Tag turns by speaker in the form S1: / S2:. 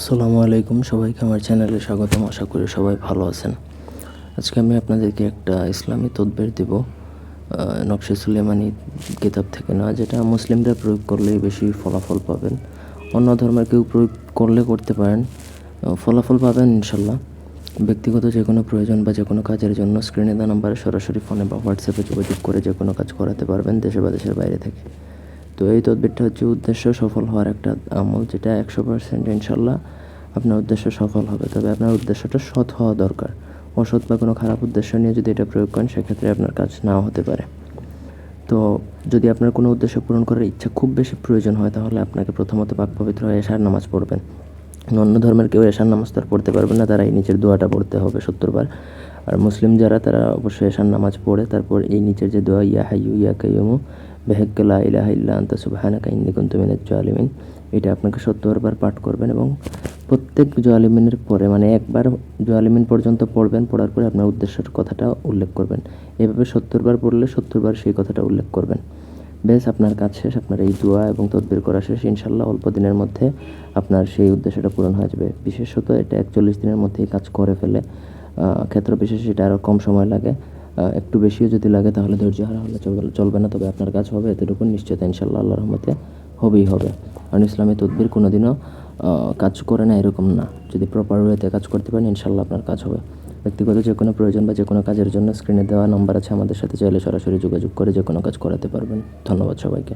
S1: আসসালামু আলাইকুম সবাইকে আমার চ্যানেলে স্বাগতম। আশা করি সবাই ভালো আছেন। আজকে আমি আপনাদেরকে একটা ইসলামী তদবির দেব। নকশে সুলেমানি কিতাব থেকে না যেটা মুসলিমরা প্রয়োগ করলেই বেশি ফলাফল পাবেন। অন্য ধর্মের কেউ প্রয়োগ করলে করতে পারেন। ফলাফল পাবেন ইনশাল্লাহ। ব্যক্তিগত যে কোনো প্রয়োজন বা যে কোনো কাজের জন্য স্ক্রিনে দেওয়া নাম্বারে সরাসরি ফোনে বা হোয়াটসঅ্যাপে যোগাযোগ করে যে কোনো কাজ করাতে পারবেন দেশে বা দেশের বাইরে থেকে। তো এই তদবিরটা হচ্ছে উদ্দেশ্য সফল হওয়ার একটা আমল, যেটা একশো পার্সেন্ট ইনশাল্লাহ আপনার উদ্দেশ্য সফল হবে। তবে আপনার উদ্দেশ্যটা সৎ হওয়া দরকার। অসৎ বা কোনো খারাপ উদ্দেশ্য নিয়ে যদি এটা প্রয়োগ করেন, সেক্ষেত্রে আপনার কাজ নাও হতে পারে। তো যদি আপনার কোনো উদ্দেশ্য পূরণ করার ইচ্ছা খুব বেশি প্রয়োজন হয়, তাহলে আপনাকে প্রথমত পাক পবিত্র হয়ে এশার নামাজ পড়বেন। অন্য ধর্মের কেউ এশার নামাজ তো আর পড়তে পারবে না তারা এই নিচের দোয়াটা পড়তে হবে সত্তরবার। আর মুসলিম যারা, তারা অবশ্যই এশার নামাজ পড়ে, তারপর এই নিচের যে দোয়া, ইয়া হাইয়ু, ইয়া কাইয়ুমু বেহেক্কে লা ইলাহা ইল্লা আনতা সুবহানাকা ইন্নী কুনতু মিনাজ জালিমিন। এটা আপনাকে সত্তর বার পাঠ করবেন এবং প্রত্যেক জালিমিনের পরে মানে একবার জালিমিন পর্যন্ত পড়বেন, পড়ার পরে আপনার উদ্দেশ্যের কথাটা উল্লেখ করবেন। এভাবে সত্তর বার পড়লে সত্তর বার সেই কথাটা উল্লেখ করবেন। বেশ আপনার কাজ শেষ, আপনার এই দোয়া এবং তদবির করা শেষ। ইনশাল্লাহ অল্প দিনের মধ্যে আপনার সেই উদ্দেশ্যটা পূরণ হয়ে যাবে। বিশেষত এটা একচল্লিশ দিনের মধ্যেই কাজ করে ফেলে। ক্ষেত্র বিশেষে এটা আরও কম সময় লাগে। একটু বেশিও যদি লাগে তাহলে ধৈর্য হারা হলে চলবে- না, তবে আপনার কাজ হবে এতটুকু নিশ্চিত ইনশাল্লাহ আল্লাহ রহমতে হবেই হবে। কারণ ইসলামী তদবির কোনোদিনও দিনও কাজ করে না, এরকম না। যদি প্রপার ওয়েতে কাজ করতে পারেন ইনশাল্লাহ আপনার কাজ হবে। ব্যক্তিগত যে কোনো প্রয়োজন বা যে কোনো কাজের জন্য স্ক্রিনে দেওয়া নম্বর আছে আমাদের সাথে, চাইলে সরাসরি যোগাযোগ করে যে কোনো কাজ করাতে পারবেন। ধন্যবাদ সবাইকে।